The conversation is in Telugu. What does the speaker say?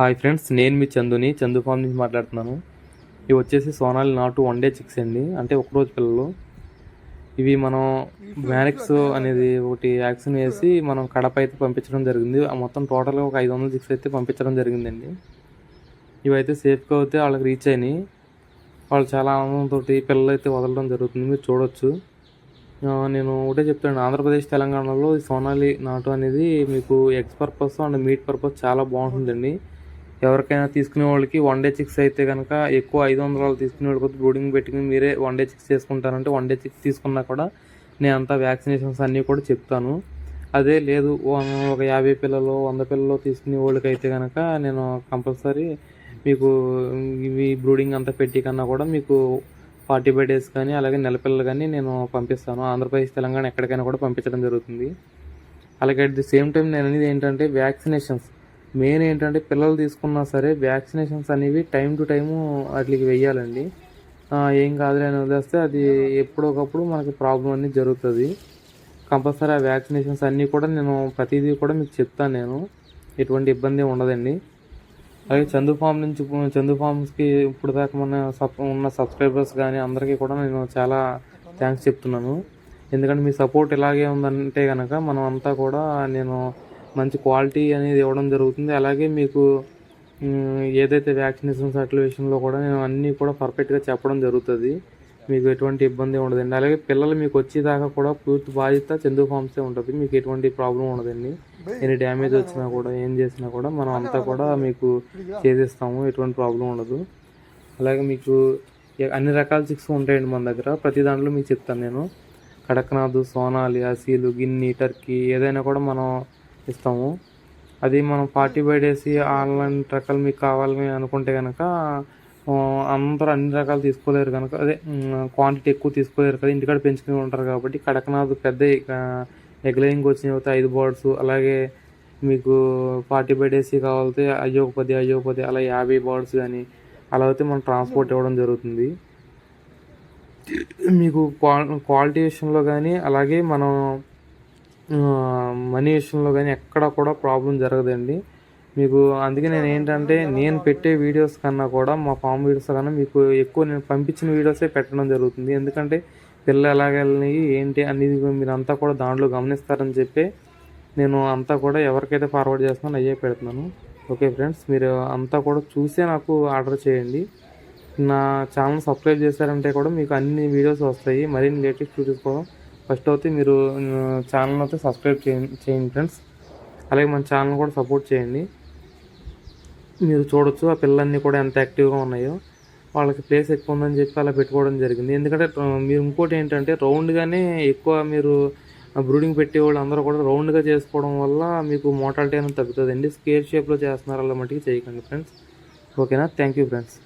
హాయ్ ఫ్రెండ్స్ నేను మీ చందుని చందు ఫామ్ నుంచి మాట్లాడుతున్నాను. ఇవి వచ్చేసి సోనాలి నాటు వన్ డే చిక్స్ అండి. అంటే ఒకరోజు పిల్లలు. ఇవి మనం మ్యానిక్స్ అనేది ఒకటి వ్యాక్సిన్ వేసి మనం కడప అయితే పంపించడం జరిగింది. మొత్తం టోటల్గా ఒక ఐదు వందల చిక్స్ అయితే పంపించడం జరిగిందండి. ఇవైతే సేఫ్గా అయితే వాళ్ళకి రీచ్ అయినాయి. వాళ్ళు చాలా ఆనందంతో పిల్లలు అయితే వదలడం జరుగుతుంది. మీరు చూడొచ్చు. నేను ఒకటే చెప్తాను ఆంధ్రప్రదేశ్ తెలంగాణలో సోనాలి నాటు అనేది మీకు eggs purpose and meat purpose చాలా బాగుంటుందండి. ఎవరికైనా తీసుకునే వాళ్ళకి వన్ డే చిక్స్ అయితే కనుక ఎక్కువ ఐదు వందలు తీసుకునే వాళ్ళకి బ్రూడింగ్ పెట్టుకుని మీరే వన్ డే చిక్స్ చేసుకుంటారంటే వన్ డే చిక్స్ తీసుకున్నా కూడా నేను అంతా వ్యాక్సినేషన్స్ అన్నీ కూడా చెప్తాను. అదే లేదు ఒక యాభై పిల్లలు వంద పిల్లలు తీసుకునే వాళ్ళకి అయితే కనుక నేను కంపల్సరీ మీకు ఇవి బ్రూడింగ్ అంతా పెట్టి కన్నా కూడా మీకు ఫార్టీ ఫైవ్ డేస్ కానీ అలాగే నెల పిల్లలు కానీ నేను పంపిస్తాను. ఆంధ్రప్రదేశ్ తెలంగాణ ఎక్కడికైనా కూడా పంపించడం జరుగుతుంది. అలాగే అట్ ది సేమ్ టైం నేను అనేది ఏంటంటే వ్యాక్సినేషన్స్ మెయిన్ ఏంటంటే పిల్లలు తీసుకున్నా సరే వ్యాక్సినేషన్స్ అనేవి టైం టు టైము వాటికి వెయ్యాలండి. ఏం కాదులే అని వదిలేస్తే అది ఎప్పుడొకప్పుడు మనకి ప్రాబ్లం అనేది జరుగుతుంది. కంపల్సరీ ఆ వ్యాక్సినేషన్స్ అన్నీ కూడా నేను ప్రతిదీ కూడా మీకు చెప్తాను నేను. ఎటువంటి ఇబ్బంది ఉండదండి. అలాగే చందు ఫామ్ నుంచి చందు ఫామ్స్కి ఇప్పుడు దాకా మన సబ్ ఉన్న సబ్స్క్రైబర్స్ కానీ అందరికీ కూడా నేను చాలా థ్యాంక్స్ చెప్తున్నాను. ఎందుకంటే మీ సపోర్ట్ ఇలాగే ఉందంటే కనుక మనం అంతా కూడా నేను మంచి క్వాలిటీ అనేది ఇవ్వడం జరుగుతుంది. అలాగే మీకు ఏదైతే వ్యాక్సినేషన్స్ అట్ల విషయంలో కూడా నేను అన్నీ కూడా పర్ఫెక్ట్గా చెప్పడం జరుగుతుంది. మీకు ఎటువంటి ఇబ్బంది ఉండదండి. అలాగే పిల్లలు మీకు వచ్చేదాకా కూడా పూర్తి బాధ్యత చందు ఫామ్సే ఉంటుంది. మీకు ఎటువంటి ప్రాబ్లం ఉండదండి. ఎన్ని డ్యామేజ్ వచ్చినా కూడా ఏం చేసినా కూడా మనం అంతా కూడా మీకు చేసేస్తాము. ఎటువంటి ప్రాబ్లం ఉండదు. అలాగే మీకు అన్ని రకాల చిక్స్ ఉంటాయండి మన దగ్గర. ప్రతి దాంట్లో మీకు చెప్తాను నేను. కడక్నాథ్ సోనాలి అసీలు గిన్ని టర్కీ ఏదైనా కూడా మనం ఇస్తాము. అది మనం ఫార్టీ ఫైవ్ డేస్ ఆన్లైన్ రకాలు మీకు కావాలని అనుకుంటే కనుక అందరూ అన్ని రకాలు తీసుకోలేరు కనుక అదే క్వాంటిటీ ఎక్కువ తీసుకోలేరు కదా ఇంటికాడ పెంచుకుని ఉంటారు కాబట్టి కడక్నాథ్ పెద్ద ఎగ్లైంగ్ వచ్చిన తర్వాత ఐదు బర్డ్స్ అలాగే మీకు ఫార్టీ ఫైవ్ డేస్ కావాలితే అయ్యో ఒక పది అయ్యో పది అలా యాభై బర్డ్స్ కానీ అలా అయితే మనం ట్రాన్స్పోర్ట్ ఇవ్వడం జరుగుతుంది. మీకు క్వా- క్వాలిటీ విషయంలో కానీ అలాగే మనం మనీ విషయంలో కానీ ఎక్కడ కూడా ప్రాబ్లం జరగదండి. మీకు అందుకే నేను ఏంటంటే నేను పెట్టే వీడియోస్ కన్నా కూడా మా ఫామ్ వీడియోస్ కన్నా మీకు ఎక్కువ నేను పంపించిన వీడియోసే పెట్టడం జరుగుతుంది. ఎందుకంటే పిల్లలు ఎలాగెళ్ళినాయి ఏంటి అనేది మీరు అంతా కూడా దాంట్లో గమనిస్తారని చెప్పి నేను అంతా కూడా ఎవరికైతే ఫార్వర్డ్ చేస్తున్నానో అయ్యే పెడుతున్నాను. ఓకే ఫ్రెండ్స్ మీరు అంతా కూడా చూసే నాకు ఆర్డర్ చేయండి. నా ఛానల్ సబ్స్క్రైబ్ చేశారంటే కూడా మీకు అన్ని వీడియోస్ వస్తాయి. మరిన్ని లేటెస్ట్ వీడియోస్ కూడా ఫస్ట్ అయితే మీరు ఛానల్ అయితే సబ్స్క్రైబ్ చేయండి చేయండి ఫ్రెండ్స్. అలాగే మన ఛానల్ కూడా సపోర్ట్ చేయండి. మీరు చూడొచ్చు ఆ పిల్లలన్నీ కూడా ఎంత యాక్టివ్గా ఉన్నాయో. వాళ్ళకి ప్లేస్ ఎక్కువ ఉందని చెప్పి అలా పెట్టుకోవడం జరిగింది. ఎందుకంటే మీరు ఇంకోటి ఏంటంటే రౌండ్గానే ఎక్కువ మీరు బ్రూడింగ్ పెట్టే వాళ్ళు అందరూ కూడా రౌండ్గా చేసుకోవడం వల్ల మీకు మోటాలిటీ అనేది తగ్గుతుందండి. స్కేర్ షేప్లో చేస్తున్నారు అలా మట్టుకు చేయకండి ఫ్రెండ్స్. ఓకేనా? Thank you friends.